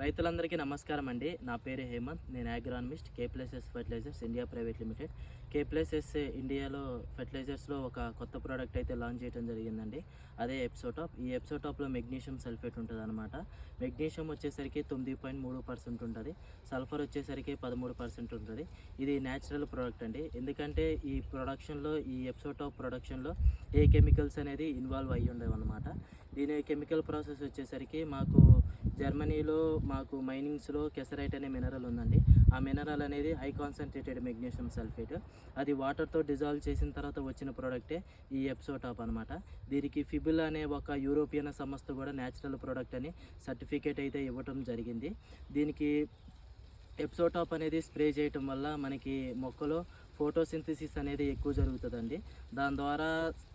రైతులందరికీ నమస్కారం అండి. నా పేరు హేమంత్. నేను agronomist K plus fertilizers India private limited K plus ఇండియాలో ఫెర్టిలైజర్స్లో ఒక కొత్త ప్రోడక్ట్ అయితే లాంచ్ చేయడం జరిగిందండి. అదే ఎప్సోటాప్ ఈ ఎప్సోటాప్లో మెగ్నీషియం సల్ఫేట్ ఉంటుంది అనమాట మెగ్నీషియం వచ్చేసరికి తొమ్మిది పాయింట్ మూడు పర్సెంట్ ఉంటుంది. సల్ఫర్ వచ్చేసరికి పదమూడు పర్సెంట్ ఉంటుంది. ఇది న్యాచురల్ ప్రోడక్ట్ అండి. ఎందుకంటే ఈ ప్రొడక్షన్లో ఈ ఎప్సోటాప్ ప్రొడక్షన్లో ఏ కెమికల్స్ అనేది ఇన్వాల్వ్ అయ్యి ఉండవు అనమాట దీని కెమికల్ ప్రాసెస్ వచ్చేసరికి మాకు జర్మనీలో మాకు మైనింగ్స్లో కెసరైట్ అనే మినరల్ ఉందండి. ఆ మినరల్ అనేది హై కాన్సన్ట్రేటెడ్ మెగ్నీషియం సల్ఫేట్ అది వాటర్తో డిజాల్వ్ చేసిన తర్వాత వచ్చిన ప్రోడక్టే ఈ ఎప్సోటాప్ అనమాట దీనికి ఫిబుల్ అనే ఒక యూరోపియన్ సంస్థ కూడా న్యాచురల్ ప్రోడక్ట్ అని సర్టిఫికేట్ అయితే ఇవ్వటం జరిగింది. దీనికి ఎప్సోటాప్ అనేది స్ప్రే చేయటం వల్ల మనకి మొక్కలో ఫోటోసింథసిస్ అనేది ఎక్కువ జరుగుతుందండి. దాని ద్వారా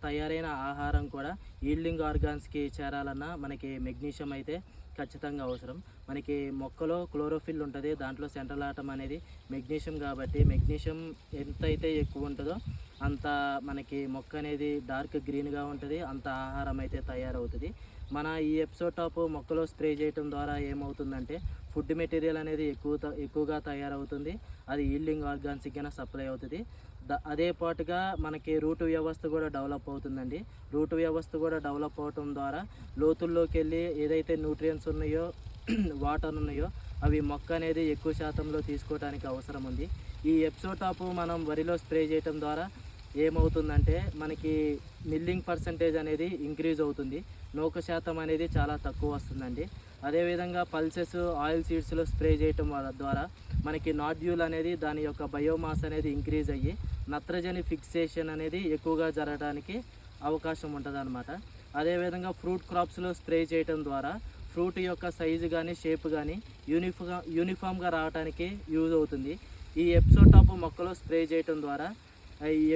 తయారైన ఆహారం కూడా ఈల్డింగ్ ఆర్గాన్స్కి చేరాలన్నా మనకి మెగ్నీషియం అయితే ఖచ్చితంగా అవసరం. మనకి మొక్కలో క్లోరోఫిల్ ఉంటుంది దాంట్లో సెంట్రల్ ఆటం అనేది మెగ్నీషియం కాబట్టి మెగ్నీషియం ఎంతైతే ఎక్కువ ఉంటుందో అంత మనకి మొక్క అనేది డార్క్ గ్రీన్గా ఉంటుంది అంత ఆహారం అయితే తయారవుతుంది. మన ఈ ఎప్సోటాప్ మొక్కలో స్ప్రే చేయటం ద్వారా ఏమవుతుందంటే ఫుడ్ మెటీరియల్ అనేది ఎక్కువ త- ఎక్కువగా తయారవుతుంది అది ఈల్డింగ్ ఆర్గాన్స్కి సప్లై అవుతుంది. ద అదే పాటుగా మనకి రూట్ వ్యవస్థ కూడా డెవలప్ అవుతుందండి. రూట్ వ్యవస్థ కూడా డెవలప్ అవటం ద్వారా లోతుల్లోకి వెళ్ళి ఏదైతే న్యూట్రియన్స్ ఉన్నాయో వాటర్ ఉన్నాయో అవి మొక్క అనేది ఎక్కువ శాతంలో తీసుకోవడానికి అవసరం ఉంది ఈ ఎప్సోటాప్ మనం వరిలో స్ప్రే చేయటం ద్వారా ఏమవుతుందంటే మనకి మిల్లింగ్ పర్సంటేజ్ అనేది ఇంక్రీజ్ అవుతుంది. నూక శాతం అనేది చాలా తక్కువ వస్తుందండి. అదేవిధంగా పల్సెస్ ఆయిల్ సీడ్స్లో స్ప్రే చేయటం ద్వారా మనకి నాడ్యూల్ అనేది దాని యొక్క బయోమాస్ అనేది ఇంక్రీజ్ అయ్యి నత్రజని ఫిక్సేషన్ అనేది ఎక్కువగా జరగడానికి అవకాశం ఉంటుంది అనమాట అదేవిధంగా ఫ్రూట్ క్రాప్స్లో స్ప్రే చేయటం ద్వారా ఫ్రూట్ యొక్క సైజు కానీ షేప్ కానీ యూనిఫా యూనిఫామ్గా రావడానికి యూజ్ అవుతుంది. ఈ ఎప్సోటాప్ మొక్కలో స్ప్రే చేయటం ద్వారా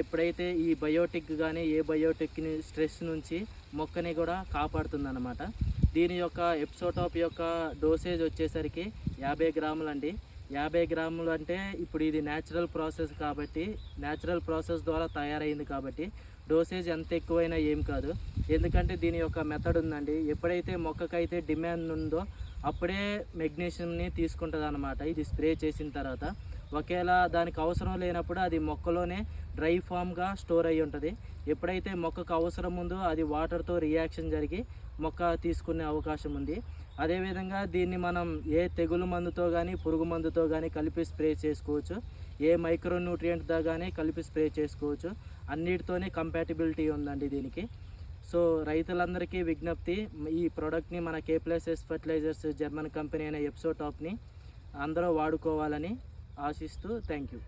ఎప్పుడైతే ఈ బయోటిక్ కానీ ఏ బయోటిక్ని స్ట్రెస్ నుంచి మొక్కని కూడా కాపాడుతుంది దీని యొక్క ఎప్సోటాప్ యొక్క డోసేజ్ వచ్చేసరికి యాభై గ్రాములండి. యాభై గ్రాములు అంటే ఇప్పుడు ఇది న్యాచురల్ ప్రాసెస్ కాబట్టి న్యాచురల్ ప్రాసెస్ ద్వారా తయారైంది కాబట్టి డోసేజ్ ఎంత ఎక్కువైనా ఏం కాదు. ఎందుకంటే దీని యొక్క మెథడ్ ఉందండి. ఎప్పుడైతే మొక్కకైతే డిమాండ్ ఉందో అప్పుడే మెగ్నీషియంని తీసుకుంటుంది అనమాట ఇది స్ప్రే చేసిన తర్వాత. ఒకవేళ దానికి అవసరం లేనప్పుడు అది మొక్కలోనే డ్రై ఫామ్గా స్టోర్ అయి ఉంటుంది. ఎప్పుడైతే మొక్కకు అవసరం ఉందో అది వాటర్తో రియాక్షన్ జరిగి మొక్క తీసుకునే అవకాశం ఉంది. అదేవిధంగా దీన్ని మనం ఏ తెగులు మందుతో కానీ పురుగు మందుతో కానీ కలిపి స్ప్రే చేసుకోవచ్చు. ఏ మైక్రో న్యూట్రియంట్తో కానీ కలిపి స్ప్రే చేసుకోవచ్చు. అన్నిటితోనే కంపాటిబిలిటీ ఉందండి దీనికి. సో రైతులందరికీ విజ్ఞప్తి ఈ ప్రోడక్ట్ని మన K S fertilizers German company అయిన ఎప్సో టాప్ని అందరూ వాడుకోవాలని ఆశిస్తూ థ్యాంక్ యూ